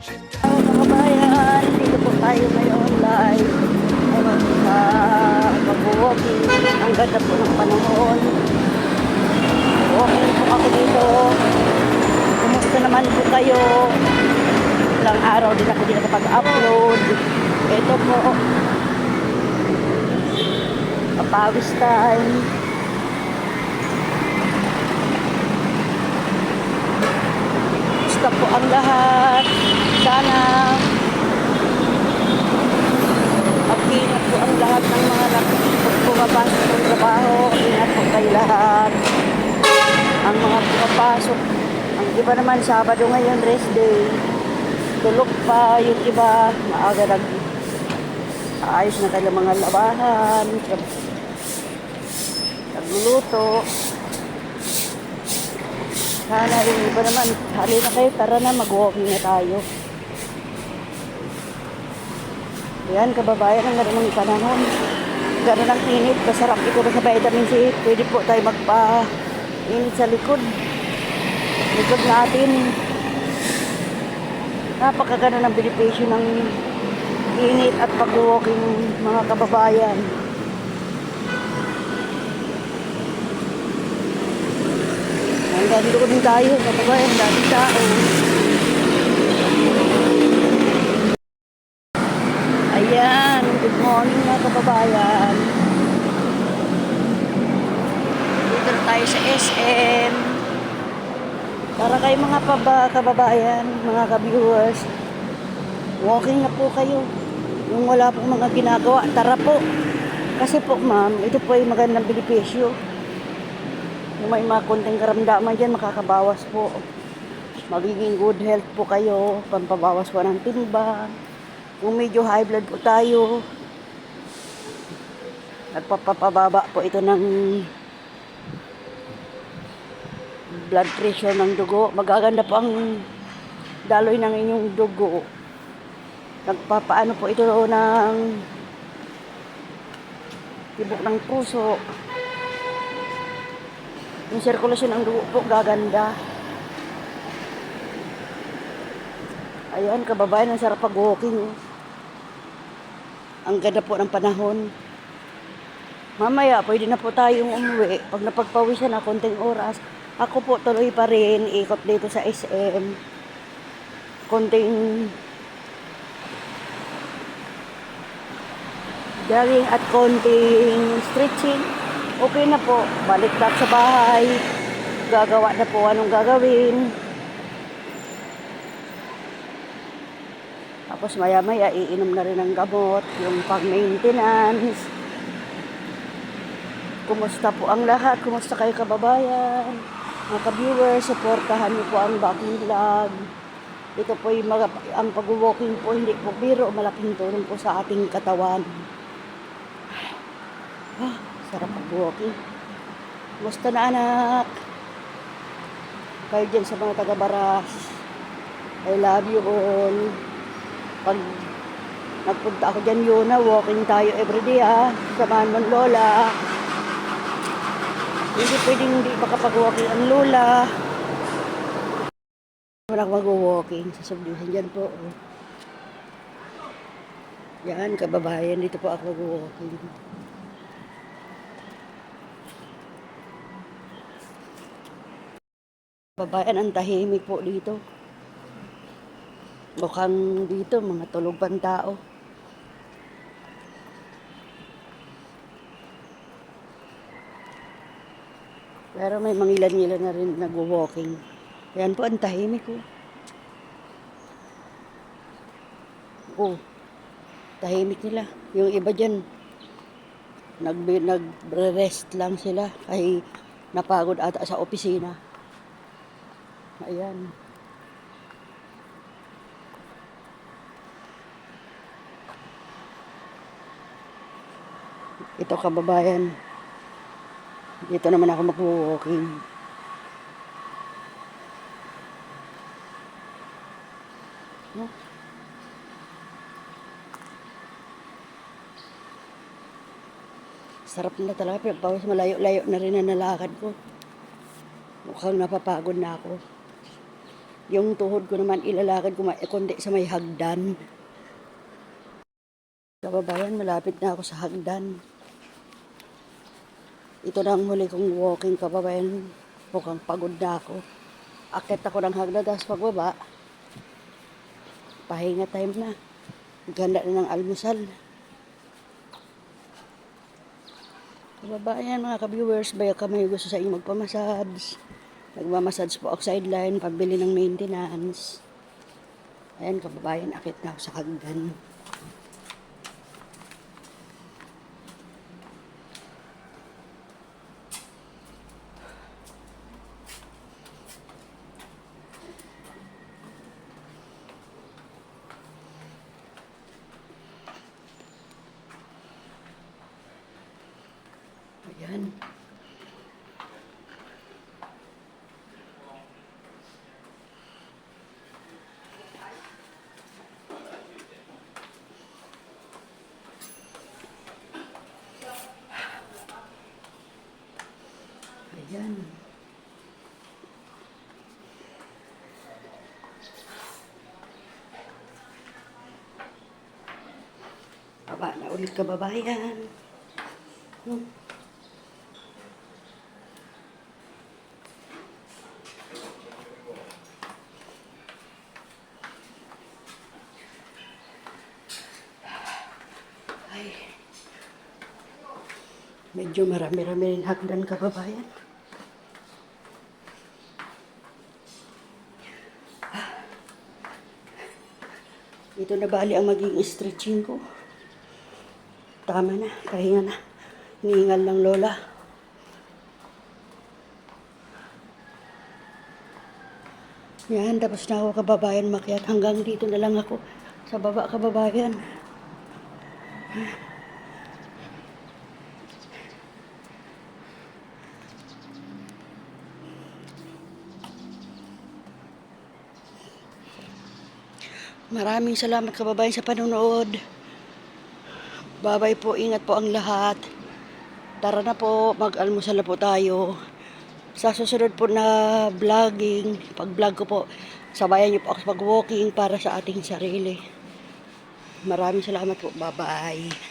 Mga kabayan, dito po tayo ngayon live. Ewan sa pag-walking. Ang ganda po ng panahon. Walking po ako dito. Kumusta naman po kayo? Ilang araw din ako nakapag-upload. Ito po. Papawis time. Basta po ang lahat. Sana mag-ingat po ang lahat ng mga pumapasok ng trabaho. Ingat po kayo lahat. Ang mga pumapasok. Ang iba naman Sabado ngayon, rest day. Tulog pa yung iba. Maaga nag ayos na kailang mga labahan. Nagluluto. Sana yung iba naman, hali na kayo, tara na, mag-walking na tayo. Yan, kababayan, ang gano'n ng panahon. Gano'n ang init, masarap ito na sa vitamin C. Pwede po tayo magpa-init sa likod. Likod natin. Napakaganda ng benepisyo ng init at pag-walking mga kababayan. Hanggang doon tayo, kababayan, dami tao. Ayan, good morning mga kababayan. Dito tayo sa SM. Para kay mga paba, kababayan, mga ka-viewers, walking na po kayo. Yung wala pong mga ginagawa, tara po. Kasi po ma'am, ito po ay magandang benepisyo. Kung may mga konting karamdaman dyan, makakabawas po. Magiging good health po kayo, pampabawas po ng timbang. Kung medyo high blood po tayo, nagpapababa po ito ng blood pressure ng dugo. Magaganda po ang daloy ng inyong dugo. Nagpapaano po ito ng tibok ng puso. Yung sirkulasyon ng dugo po gaganda. Ayan, kababayan, ang sarap pag-walking. Ang ganda po ng panahon. Mamaya, pwede na po tayong umuwi. Pag napagpawisan na konting oras, ako po tuloy pa rin, ikot dito sa SM. Konting jogging at konting stretching. Okay na po. Balik back sa bahay. Gagawa na po anong gagawin. Tapos maya-maya, iinom na rin ng gamot, yung pag-maintenance. Kumusta po ang lahat? Kumusta kayo kababayan? Mga ka-viewers, supportahan niyo po ang Baking Vlog. Ito po yung mga, ang pag-walking po, hindi po biro, malaking tulong po sa ating katawan. Ah, sarap mag-walking. Kumusta na anak? Kayo dyan sa mga taga-baras. I love you all pag nagpunta ako dyan yun na walking tayo everyday ah samahan mo lola hindi pwedeng hindi makapag-walking ang lola wala ako mag-walking sa subdivision dyan po oh. yan kababayan dito po ako mag-walking kababayan ang tahimik po dito Mukhang dito, mga tulog pang tao. Pero may mangilan-ngilan na rin nag-walking. Yan po, ang tahimik ko. Oh, tahimik nila. Yung iba dyan, nag, nag-rest lang sila. Ay napagod ata sa opisina. Ayan. Ito kababayan. Dito naman ako mag-walking. No? Sarap na talaga. Pero pawis malayo-layo na rin ang nalakad ko. Mukhang napapagod na ako. Yung tuhod ko naman ilalakad ko kundi sa may hagdan. Kababayan, malapit na ako sa hagdan. Ito na ang muli kong walking kababayan. Mukhang pagod na ako. Akit ako ng hagdan, tapos pagbaba, pahinga time na. Ganda na ng almusal. Kababayan, mga ka-viewers, baya kami gusto sa inyo magpamassage. Nagmamassage po ako sideline, pambili ng maintenance. Ayan, kababayan, akit na ako sa hagdan. Ayan. Ayan. Baba na ulit kababayan. Hmm. Ay. Medyo marami-rami rin hagdan kababayan. Ito na bali ang maging stretching ko. Tama na, pahinga na. Hiningal ng lola. Yan, tapos na ako kababayan makiat. Hanggang dito na lang ako sa baba kababayan. Maraming salamat kababayan sa panonood. Babay po, ingat po ang lahat. Tara na po, mag-almusal na po tayo. Sa susunod po na vlogging, pag-vlog ko po, sabayan niyo po ako sa pag-walking para sa ating sarili. Maraming salamat po. Bye-bye.